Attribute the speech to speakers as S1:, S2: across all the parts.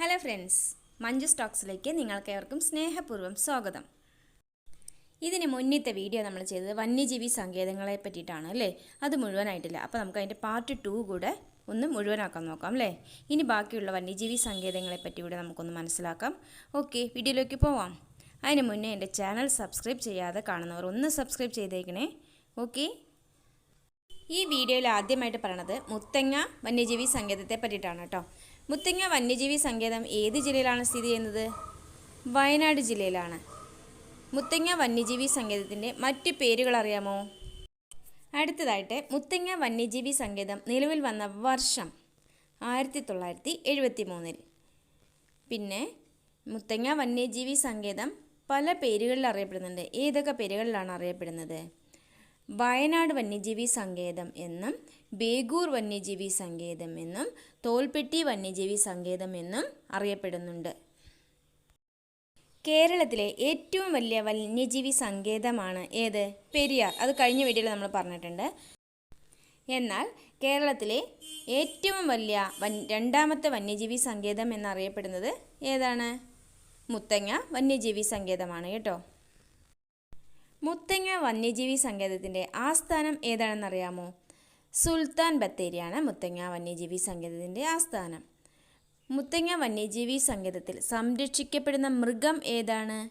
S1: Hello friends Manju സ്റ്റോക്സിലേക്ക് നിങ്ങൾക്ക് ഏവർക്കും സ്നേഹപൂർവം സ്വാഗതം. ഇതിന് മുന്നത്തെ വീഡിയോ നമ്മൾ ചെയ്തത് വന്യജീവി സങ്കേതങ്ങളെ പറ്റിയിട്ടാണ് അല്ലേ? അത് മുഴുവനായിട്ടില്ല. അപ്പോൾ നമുക്ക് അതിന്റെ പാർട്ട് ടു കൂടെ ഒന്ന് മുഴുവനാക്കാൻ നോക്കാം അല്ലേ? ഇനി ബാക്കിയുള്ള വന്യജീവി സങ്കേതങ്ങളെ പറ്റി കൂടെ നമുക്കൊന്ന് മനസ്സിലാക്കാം. ഓക്കെ വീഡിയോയിലേക്ക് പോവാം. അതിന് മുന്നേ എന്റെ ചാനൽ സബ്സ്ക്രൈബ് ചെയ്യാതെ കാണുന്നവർ ഒന്ന് സബ്സ്ക്രൈബ് ചെയ്തേക്കണേ. ഓക്കെ ഈ വീഡിയോയിൽ ആദ്യമായിട്ട് പറയണത് മുത്തങ്ങ വന്യജീവി സങ്കേതത്തെ പറ്റിയിട്ടാണ് കേട്ടോ. മുത്തങ്ങ വന്യജീവി സങ്കേതം ഏത് ജില്ലയിലാണ് സ്ഥിതി ചെയ്യുന്നത്? വയനാട് ജില്ലയിലാണ്. മുത്തങ്ങ വന്യജീവി സങ്കേതത്തിന്റെ മറ്റ് പേരുകൾ അറിയാമോ? അടുത്തതായിട്ട് മുത്തങ്ങ വന്യജീവി സങ്കേതം നിലവിൽ വന്ന വർഷം ആയിരത്തി തൊള്ളായിരത്തി എഴുപത്തി മൂന്നിൽ പിന്നെ മുത്തങ്ങ വന്യജീവി സങ്കേതം പല പേരുകളിൽ അറിയപ്പെടുന്നുണ്ട്. ഏതൊക്കെ പേരുകളിലാണ് അറിയപ്പെടുന്നത്? വയനാട് വന്യജീവി സങ്കേതം എന്നും ബേഗൂർ വന്യജീവി സങ്കേതം എന്നും തോൽപ്പെട്ടി വന്യജീവി സങ്കേതം എന്നും അറിയപ്പെടുന്നുണ്ട്. കേരളത്തിലെ ഏറ്റവും വലിയ വന്യജീവി സങ്കേതമാണ് ഏത്? പെരിയാർ. അത് കഴിഞ്ഞ വീഡിയോയിൽ നമ്മൾ പറഞ്ഞിട്ടുണ്ട്. എന്നാൽ കേരളത്തിലെ ഏറ്റവും വലിയ വൻ രണ്ടാമത്തെ വന്യജീവി സങ്കേതം എന്നറിയപ്പെടുന്നത് ഏതാണ്? മുത്തങ്ങ വന്യജീവി സങ്കേതമാണ് കേട്ടോ. മുത്തങ്ങ വന്യജീവി സങ്കേതത്തിന്റെ ആസ്ഥാനം ഏതാണെന്നറിയാമോ? സുൽത്താൻ ബത്തേരിയാണ് മുത്തങ്ങ വന്യജീവി സങ്കേതത്തിന്റെ ആസ്ഥാനം. മുത്തങ്ങ വന്യജീവി സങ്കേതത്തിൽ സംരക്ഷിക്കപ്പെടുന്ന മൃഗം ഏതാണ്?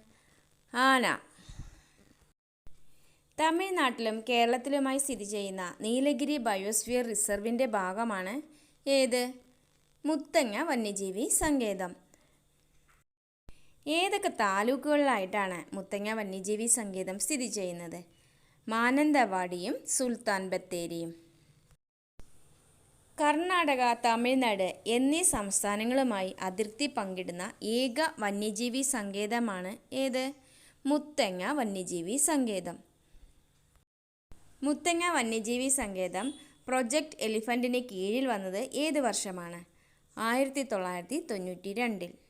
S1: ആന. തമിഴ്നാട്ടിലും കേരളത്തിലുമായി സ്ഥിതി ചെയ്യുന്ന നീലഗിരി ബയോസ്ഫിയർ റിസർവിന്റെ ഭാഗമാണ് ഏത്? മുത്തങ്ങ വന്യജീവി സങ്കേതം. ഏതൊക്കെ താലൂക്കുകളിലായിട്ടാണ് മുത്തങ്ങ വന്യജീവി സങ്കേതം സ്ഥിതി ചെയ്യുന്നത്? മാനന്തവാടിയും സുൽത്താൻ ബത്തേരിയും. കർണാടക തമിഴ്നാട് എന്നീ സംസ്ഥാനങ്ങളുമായി അതിർത്തി പങ്കിടുന്ന ഏക വന്യജീവി സങ്കേതമാണ് ഏത്? മുത്തങ്ങ വന്യജീവി സങ്കേതം. മുത്തങ്ങ വന്യജീവി സങ്കേതം പ്രൊജക്ട് എലിഫന്റിന് കീഴിൽ വന്നത് ഏത് വർഷമാണ്? ആയിരത്തി തൊള്ളായിരത്തി തൊണ്ണൂറ്റി രണ്ടിൽ.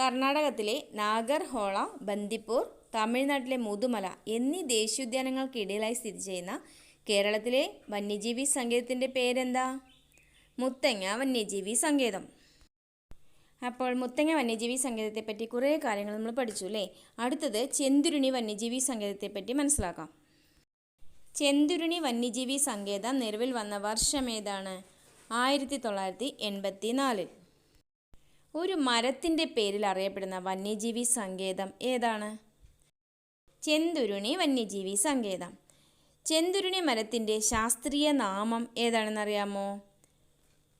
S1: കർണാടകത്തിലെ നാഗർഹോള ബന്ദിപ്പൂർ തമിഴ്നാട്ടിലെ മുതുമല എന്നീ ദേശീയോദ്യാനങ്ങൾക്കിടയിലായി സ്ഥിതി ചെയ്യുന്ന കേരളത്തിലെ വന്യജീവി സങ്കേതത്തിന്റെ പേരെന്താ? മുത്തങ്ങ വന്യജീവി സങ്കേതം. അപ്പോൾ മുത്തങ്ങ വന്യജീവി സങ്കേതത്തെപ്പറ്റി കുറേ കാര്യങ്ങൾ നമ്മൾ പഠിച്ചു അല്ലേ? അടുത്തത് ചെന്തുരുണി വന്യജീവി സങ്കേതത്തെപ്പറ്റി മനസ്സിലാക്കാം. ചെന്തുരുണി വന്യജീവി സങ്കേതം നിലവിൽ വന്ന വർഷം ഏതാണ്? ആയിരത്തി തൊള്ളായിരത്തി എൺപത്തി നാലിൽ ഒരു മരത്തിന്റെ പേരിൽ അറിയപ്പെടുന്ന വന്യജീവി സങ്കേതം ഏതാണ്? ചെന്തുരുണി വന്യജീവി സങ്കേതം. ചെന്തുരുണി മരത്തിന്റെ ശാസ്ത്രീയ നാമം ഏതാണെന്നറിയാമോ?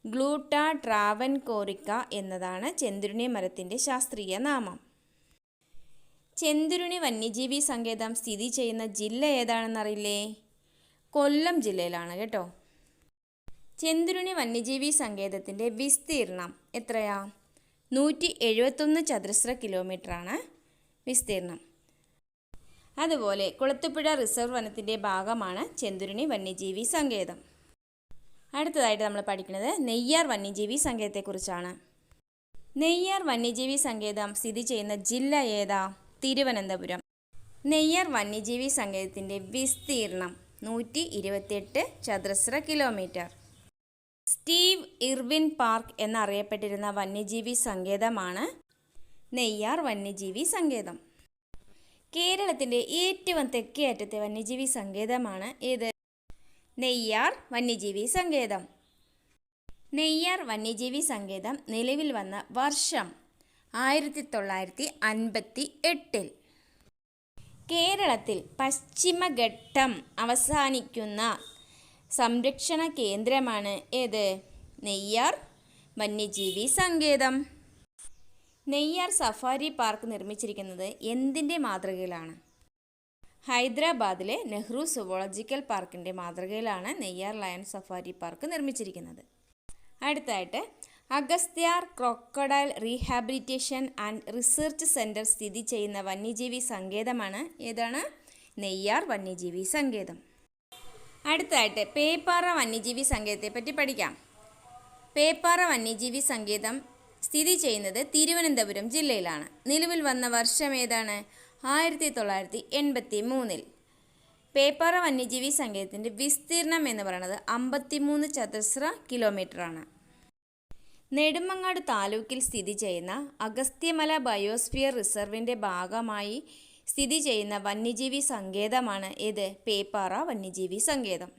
S1: ഗ്ലൂട്ട ട്രാവൻ കോറിക്ക എന്നതാണ് ചെന്തുരുണി മരത്തിന്റെ ശാസ്ത്രീയ നാമം. ചെന്തുരുണി വന്യജീവി സങ്കേതം സ്ഥിതി ചെയ്യുന്ന ജില്ല ഏതാണെന്നറിയില്ലേ? കൊല്ലം ജില്ലയിലാണ് കേട്ടോ. ചെന്തുരുണി വന്യജീവി സങ്കേതത്തിന്റെ വിസ്തീർണം എത്രയാ? നൂറ്റി എഴുപത്തൊന്ന് ചതുരശ്ര കിലോമീറ്ററാണ് വിസ്തീർണം അതുപോലെ കുളത്തുപുഴ റിസർവ് വനത്തിന്റെ ഭാഗമാണ് ചെന്തുരുണി വന്യജീവി സങ്കേതം. അടുത്തതായിട്ട് നമ്മൾ പഠിക്കുന്നത് നെയ്യാർ വന്യജീവി സങ്കേതത്തെക്കുറിച്ചാണ്. നെയ്യാർ വന്യജീവി സങ്കേതം സ്ഥിതി ചെയ്യുന്ന ജില്ല ഏതാ? തിരുവനന്തപുരം. നെയ്യാർ വന്യജീവി സങ്കേതത്തിന്റെ വിസ്തീർണം നൂറ്റി ഇരുപത്തിയെട്ട് ചതുരശ്ര കിലോമീറ്റർ. സ്റ്റീവ് ഇർവിൻ പാർക്ക് എന്നറിയപ്പെട്ടിരുന്ന വന്യജീവി സങ്കേതമാണ് നെയ്യാർ വന്യജീവി സങ്കേതം. കേരളത്തിന്റെ ഏറ്റവും തെക്കേ അറ്റത്തെ വന്യജീവി സങ്കേതമാണ് ഏത്? നെയ്യാർ വന്യജീവി സങ്കേതം. നെയ്യാർ വന്യജീവി സങ്കേതം നിലവിൽ വന്ന വർഷം ആയിരത്തി തൊള്ളായിരത്തി അൻപത്തി എട്ടിൽ കേരളത്തിൽ പശ്ചിമഘട്ടം അവസാനിക്കുന്ന സംരക്ഷണ കേന്ദ്രമാണ് ഏത്? നെയ്യാർ. വന്യജീവി സങ്കേതം. നെയ്യാർ സഫാരി പാർക്ക് നിർമ്മിച്ചിരിക്കുന്നത് എന്തിന്റെ മാതൃകയിലാണ്? ഹൈദരാബാദിലെ നെഹ്റു സുവോളജിക്കൽ പാർക്കിന്റെ മാതൃകയിലാണ് നെയ്യാർ ലയൺ സഫാരി പാർക്ക് നിർമ്മിച്ചിരിക്കുന്നത്. അടുത്തായിട്ട് Agasthyar crocodile rehabilitation and research centre സ്ഥിതി ചെയ്യുന്ന വന്യജീവി സങ്കേതമാണ് ഏതാണ്? നെയ്യാർ വന്യജീവി സങ്കേതം. അടുത്തായിട്ട് പേപ്പാറ വന്യജീവി സങ്കേതത്തെ പറ്റി പഠിക്കാം. പേപ്പാറ വന്യജീവി സങ്കേതം സ്ഥിതി ചെയ്യുന്നത് തിരുവനന്തപുരം ജില്ലയിലാണ്. നിലവിൽ വന്ന വർഷം ഏതാണ്? ആയിരത്തി തൊള്ളായിരത്തി എൺപത്തി മൂന്നിൽ പേപ്പാറ വന്യജീവി സങ്കേതത്തിന്റെ വിസ്തീർണം എന്ന് പറയുന്നത് അമ്പത്തിമൂന്ന് ചതുശ്ര കിലോമീറ്ററാണ്. നെടുമങ്ങാട് താലൂക്കിൽ സ്ഥിതി ചെയ്യുന്ന അഗസ്ത്യമല ബയോസ്ഫിയർ റിസർവിന്റെ ഭാഗമായി സ്ഥിതി ചെയ്യുന്ന വന്യജീവി സങ്കേതമാണ് ഇത് പേപ്പാറ വന്യജീവി സങ്കേതം.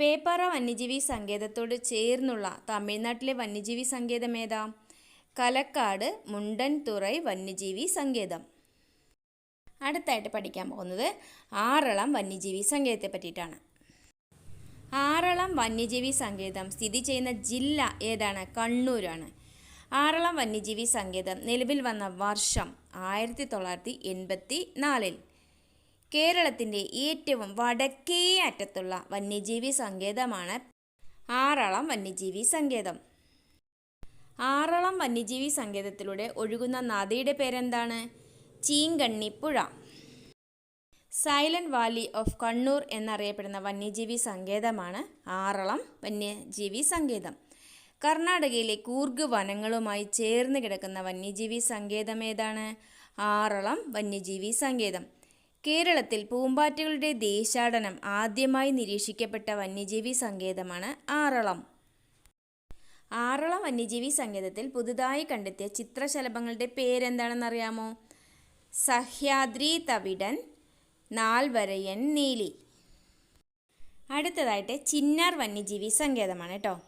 S1: പേപ്പാറ വന്യജീവി സങ്കേതത്തോട് ചേർന്നുള്ള തമിഴ്നാട്ടിലെ വന്യജീവി സങ്കേതം ഏതാ? കലക്കാട് മുണ്ടൻതുറൈ വന്യജീവി സങ്കേതം. അടുത്തായിട്ട് പഠിക്കാൻ പോകുന്നത് ആറളം വന്യജീവി സങ്കേതത്തെ പറ്റിയിട്ടാണ്. ആറളം വന്യജീവി സങ്കേതം സ്ഥിതി ചെയ്യുന്ന ജില്ല ഏതാണ്? കണ്ണൂരാണ്. ആറളം വന്യജീവി സങ്കേതം നിലവിൽ വന്ന വർഷം ആയിരത്തി തൊള്ളായിരത്തി എൺപത്തി നാലിൽ കേരളത്തിന്റെ ഏറ്റവും വടക്കേ അറ്റത്തുള്ള വന്യജീവി സങ്കേതമാണ് ആറളം വന്യജീവി സങ്കേതം. ആറളം വന്യജീവി സങ്കേതത്തിലൂടെ ഒഴുകുന്ന നദിയുടെ പേരെന്താണ്? Cheenkannipuzha. Silent valley of Kannur എന്നറിയപ്പെടുന്ന വന്യജീവി സങ്കേതമാണ് ആറളം വന്യജീവി സങ്കേതം. കർണാടകയിലെ കൂർഗ് വനങ്ങളുമായി ചേർന്ന് കിടക്കുന്ന വന്യജീവി സങ്കേതം ഏതാണ്? ആറളം വന്യജീവി സങ്കേതം. കേരളത്തിൽ പൂമ്പാറ്റകളുടെ ദേശാടനം ആദ്യമായി നിരീക്ഷിക്കപ്പെട്ട വന്യജീവി സങ്കേതമാണ് ആറളം. ആറളം വന്യജീവി സങ്കേതത്തിൽ പുതുതായി കണ്ടെത്തിയ ചിത്രശലഭങ്ങളുടെ പേരെന്താണെന്നറിയാമോ? സഹ്യാദ്രി തവിടൻ നാൽവരയൻ നീലി. അടുത്തതായിട്ട് ചിന്നാർ വന്യജീവി സങ്കേതമാണ് കേട്ടോ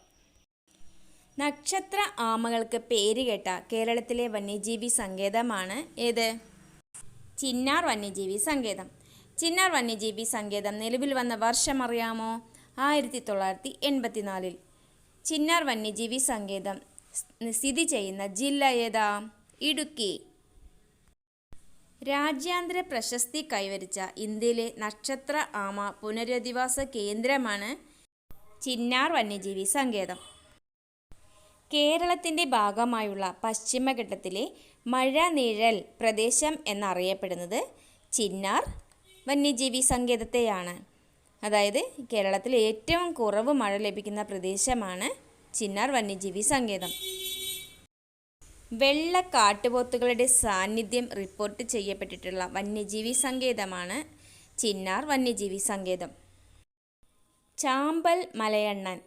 S1: നക്ഷത്ര ആമകൾക്ക് പേരുകേട്ട കേരളത്തിലെ വന്യജീവി സങ്കേതമാണ് ഏത്? ചിന്നാർ വന്യജീവി സങ്കേതം. ചിന്നാർ വന്യജീവി സങ്കേതം നിലവിൽ വന്ന വർഷം അറിയാമോ? ആയിരത്തി തൊള്ളായിരത്തി എൺപത്തിനാലിൽ ചിന്നാർ വന്യജീവി സങ്കേതം സ്ഥിതി ചെയ്യുന്ന ജില്ല ഏതാ? ഇടുക്കി. രാജ്യാന്തര പ്രശസ്തി കൈവരിച്ച ഇന്ത്യയിലെ നക്ഷത്ര ആമ പുനരധിവാസ കേന്ദ്രമാണ് ചിന്നാർ വന്യജീവി സങ്കേതം. കേരളത്തിന്റെ ഭാഗമായുള്ള പശ്ചിമഘട്ടത്തിലെ മഴ നിഴൽ പ്രദേശം എന്നറിയപ്പെടുന്നത് ചിന്നാർ വന്യജീവി സങ്കേതത്തെയാണ്. അതായത് കേരളത്തിൽ ഏറ്റവും കുറവ് മഴ ലഭിക്കുന്ന പ്രദേശമാണ് ചിന്നാർ വന്യജീവി സങ്കേതം. വെള്ള കാട്ടുപോത്തുകളുടെ സാന്നിധ്യം റിപ്പോർട്ട് ചെയ്യപ്പെട്ടിട്ടുള്ള വന്യജീവി സങ്കേതമാണ് ചിന്നാർ വന്യജീവി സങ്കേതം. ചാമ്പൽ മലയണ്ണൻ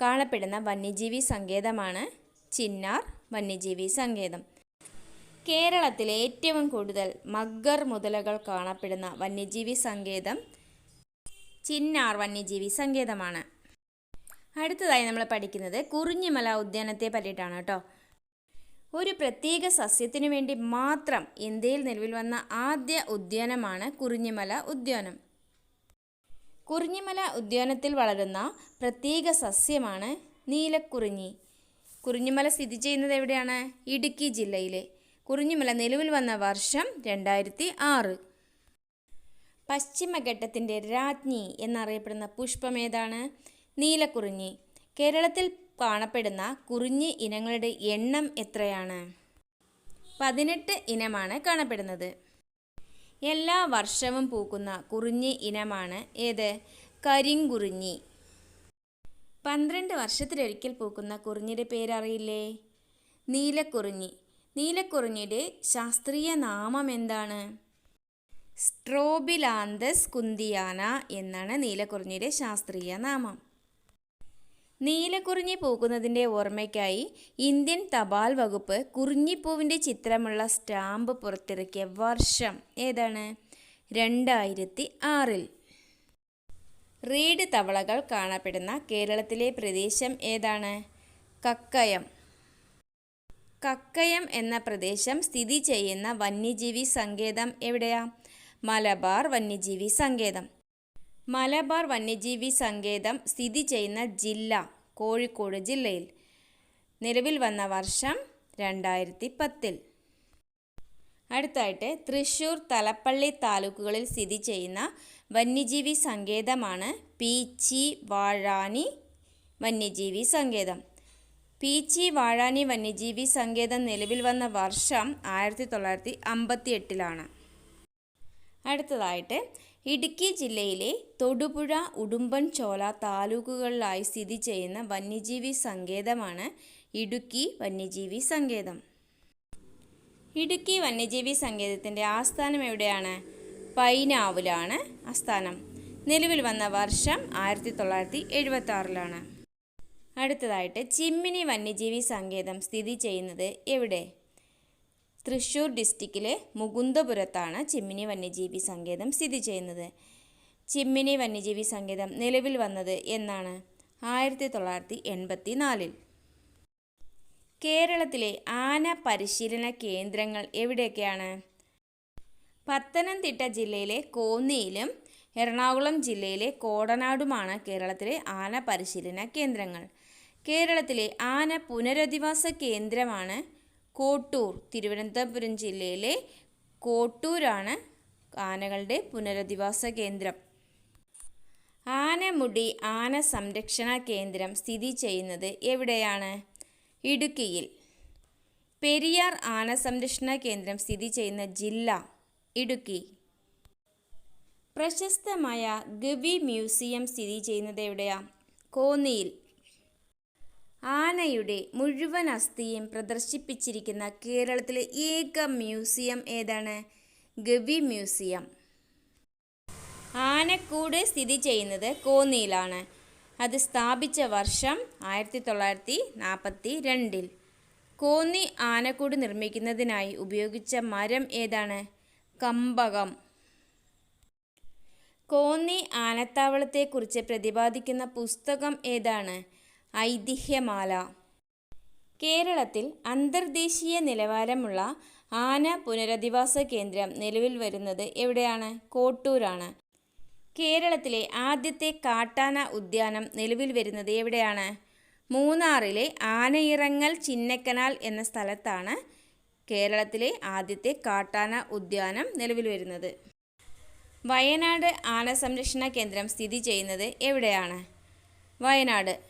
S1: കാണപ്പെടുന്ന വന്യജീവി സങ്കേതമാണ് ചിന്നാർ വന്യജീവി സങ്കേതം. കേരളത്തിലെ ഏറ്റവും കൂടുതൽ മഗ്ഗർ മുതലകൾ കാണപ്പെടുന്ന വന്യജീവി സങ്കേതം ചിന്നാർ വന്യജീവി സങ്കേതമാണ്. അടുത്തതായി നമ്മൾ പഠിക്കുന്നത് കുറിഞ്ഞിമല ഉദ്യാനത്തെ പറ്റിയിട്ടാണ് കേട്ടോ. ഒരു പ്രത്യേക സസ്യത്തിനു വേണ്ടി മാത്രം ഇന്ത്യയിൽ നിലവിൽ വന്ന ആദ്യ ഉദ്യാനമാണ് കുറിഞ്ഞിമല ഉദ്യാനം. കുറിഞ്ഞിമല ഉദ്യാനത്തിൽ വളരുന്ന പ്രത്യേക സസ്യമാണ് നീലക്കുറിഞ്ഞി. കുറിഞ്ഞിമല സ്ഥിതി ചെയ്യുന്നത് എവിടെയാണ്? ഇടുക്കി ജില്ലയിലെ. കുറിഞ്ഞിമല നിലവിൽ വന്ന വർഷം രണ്ടായിരത്തി ആറ് പശ്ചിമഘട്ടത്തിന്റെ രാജ്ഞി എന്നറിയപ്പെടുന്ന പുഷ്പം ഏതാണ്? നീലക്കുറിഞ്ഞി. കേരളത്തിൽ കാണപ്പെടുന്ന കുറിഞ്ഞി ഇനങ്ങളുടെ എണ്ണം എത്രയാണ്? പതിനെട്ട് ഇനമാണ് കാണപ്പെടുന്നത്. എല്ലാ വർഷവും പൂക്കുന്ന കുറിഞ്ഞി ഇനമാണ് ഏത്? കരിങ്കുറിഞ്ഞി. പന്ത്രണ്ട് വർഷത്തിലൊരിക്കൽ പൂക്കുന്ന കുറിഞ്ഞിയുടെ പേരറിയില്ലേ? നീലക്കുറിഞ്ഞി. നീലക്കുറിഞ്ഞിയുടെ ശാസ്ത്രീയ നാമം എന്താണ്? സ്ട്രോബിലാന്തസ് കുന്തിയാന എന്നാണ് നീലക്കുറിഞ്ഞിയുടെ ശാസ്ത്രീയ നാമം. നീലക്കുറിഞ്ഞി പൂക്കുന്നതിന്റെ ഓർമ്മയ്ക്കായി ഇന്ത്യൻ തപാൽ വകുപ്പ് കുറിഞ്ഞിപ്പൂവിന്റെ ചിത്രമുള്ള സ്റ്റാമ്പ് പുറത്തിറക്കിയ വർഷം ഏതാണ്? രണ്ടായിരത്തി ആറിൽ. റീഡ് തവളകൾ കാണപ്പെടുന്ന കേരളത്തിലെ പ്രദേശം ഏതാണ്? കക്കയം. കക്കയം എന്ന പ്രദേശം സ്ഥിതി ചെയ്യുന്ന വന്യജീവി സങ്കേതം എവിടെയാ? മലബാർ വന്യജീവി സങ്കേതം. മലബാർ വന്യജീവി സങ്കേതം സ്ഥിതി ചെയ്യുന്ന ജില്ല കോഴിക്കോട് ജില്ലയിൽ. നിലവിൽ വന്ന വർഷം രണ്ടായിരത്തി പത്തിൽ അടുത്തായിട്ട് തൃശൂർ തലപ്പള്ളി താലൂക്കുകളിൽ സ്ഥിതി ചെയ്യുന്ന വന്യജീവി സങ്കേതമാണ് പീച്ചി വാഴാനി വന്യജീവി സങ്കേതം. പീച്ചി വാഴാനി വന്യജീവി സങ്കേതം നിലവിൽ വന്ന വർഷം ആയിരത്തി തൊള്ളായിരത്തി അമ്പത്തി എട്ടിലാണ് അടുത്തതായിട്ട് ഇടുക്കി ജില്ലയിലെ തൊടുപുഴ ഉടുമ്പൻചോല താലൂക്കുകളിലായി സ്ഥിതി ചെയ്യുന്ന വന്യജീവി സങ്കേതമാണ് ഇടുക്കി വന്യജീവി സങ്കേതം. ഇടുക്കി വന്യജീവി സങ്കേതത്തിന്റെ ആസ്ഥാനം എവിടെയാണ്? പൈനാവിലാണ് ആസ്ഥാനം. നിലവിൽ വന്ന വർഷം ആയിരത്തി തൊള്ളായിരത്തി എഴുപത്തി ആറിലാണ് അടുത്തതായിട്ട് ചിമ്മിനി വന്യജീവി സങ്കേതം സ്ഥിതി ചെയ്യുന്നത് എവിടെ? തൃശ്ശൂർ ഡിസ്ട്രിക്റ്റിലെ മുകുന്ദപുരത്താണ് ചിമ്മിനി വന്യജീവി സങ്കേതം സ്ഥിതി ചെയ്യുന്നത്. ചിമ്മിനി വന്യജീവി സങ്കേതം നിലവിൽ വന്നത് എന്നാണ് ആയിരത്തി തൊള്ളായിരത്തി എൺപത്തി നാലിൽ കേരളത്തിലെ ആന പരിശീലന കേന്ദ്രങ്ങൾ എവിടെയൊക്കെയാണ്? പത്തനംതിട്ട ജില്ലയിലെ കോന്നിയിലും എറണാകുളം ജില്ലയിലെ കോടനാടുമാണ് കേരളത്തിലെ ആന പരിശീലന കേന്ദ്രങ്ങൾ. കേരളത്തിലെ ആന പുനരധിവാസ കേന്ദ്രമാണ് കോട്ടൂർ തിരുവനന്തപുരം ജില്ലയിലെ കോട്ടൂരാണ് ആനകളുടെ പുനരധിവാസ കേന്ദ്രം. ആനമുടി ആന സംരക്ഷണ കേന്ദ്രം സ്ഥിതി ചെയ്യുന്നത് എവിടെയാണ്? ഇടുക്കിയിൽ. പെരിയാർ ആന സംരക്ഷണ കേന്ദ്രം സ്ഥിതി ചെയ്യുന്ന ജില്ല ഇടുക്കി. പ്രശസ്തമായ ഗവി മ്യൂസിയം സ്ഥിതി ചെയ്യുന്നത് എവിടെയാണ് കോന്നിയിൽ. ആനയുടെ മുഴുവൻ അസ്ഥിയും പ്രദർശിപ്പിച്ചിരിക്കുന്ന കേരളത്തിലെ ഏക മ്യൂസിയം ഏതാണ്? ഗവി മ്യൂസിയം. ആനക്കൂട് സ്ഥിതി ചെയ്യുന്നത് കോന്നിയിലാണ്. അത് സ്ഥാപിച്ച വർഷം ആയിരത്തി തൊള്ളായിരത്തി നാൽപ്പത്തി രണ്ടിൽ കോന്നി ആനക്കൂട് നിർമ്മിക്കുന്നതിനായി ഉപയോഗിച്ച മരം ഏതാണ്? കമ്പകം. കോന്നി ആനത്താവളത്തെക്കുറിച്ച് പ്രതിപാദിക്കുന്ന പുസ്തകം ഏതാണ്? ഐതിഹ്യമാല. കേരളത്തിൽ അന്തർദേശീയ നിലവാരമുള്ള ആന പുനരധിവാസ കേന്ദ്രം നിലവിൽ വരുന്നത് എവിടെയാണ്? കോട്ടൂരാണ്. കേരളത്തിലെ ആദ്യത്തെ കാട്ടാന ഉദ്യാനം നിലവിൽ വരുന്നത് എവിടെയാണ്? മൂന്നാറിലെ ആനയിറങ്ങൽ ചിന്നക്കനാൽ എന്ന സ്ഥലത്താണ് കേരളത്തിലെ ആദ്യത്തെ കാട്ടാന ഉദ്യാനം നിലവിൽ വരുന്നത്. വയനാട് ആന സംരക്ഷണ കേന്ദ്രം സ്ഥിതി ചെയ്യുന്നത് എവിടെയാണ്? വയനാട്.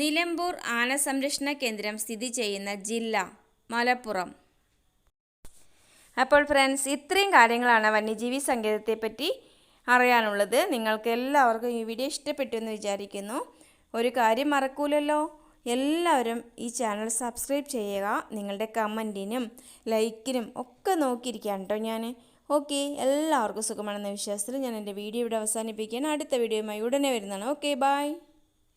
S1: നിലമ്പൂർ ആന സംരക്ഷണ കേന്ദ്രം സ്ഥിതി ചെയ്യുന്ന ജില്ല മലപ്പുറം. അപ്പോൾ ഫ്രണ്ട്സ് ഇത്രയും കാര്യങ്ങളാണ് വന്യജീവി സങ്കേതത്തെപ്പറ്റി അറിയാനുള്ളത്. നിങ്ങൾക്ക് എല്ലാവർക്കും ഈ വീഡിയോ ഇഷ്ടപ്പെട്ടു എന്ന് വിചാരിക്കുന്നു. ഒരു കാര്യം മറക്കൂലല്ലോ? എല്ലാവരും ഈ ചാനൽ സബ്സ്ക്രൈബ് ചെയ്യുക. നിങ്ങളുടെ കമന്റിനും ലൈക്കിനും ഒക്കെ നോക്കിയിരിക്കുകയാണ് കേട്ടോ ഞാൻ ഓക്കെ എല്ലാവർക്കും സുഖമാണെന്ന വിശ്വാസത്തിൽ ഞാൻ എന്റെ വീഡിയോ ഇവിടെ അവസാനിപ്പിക്കുകയാണ്. അടുത്ത വീഡിയോയുമായി ഉടനെ വരുന്നതാണ്. Okay bye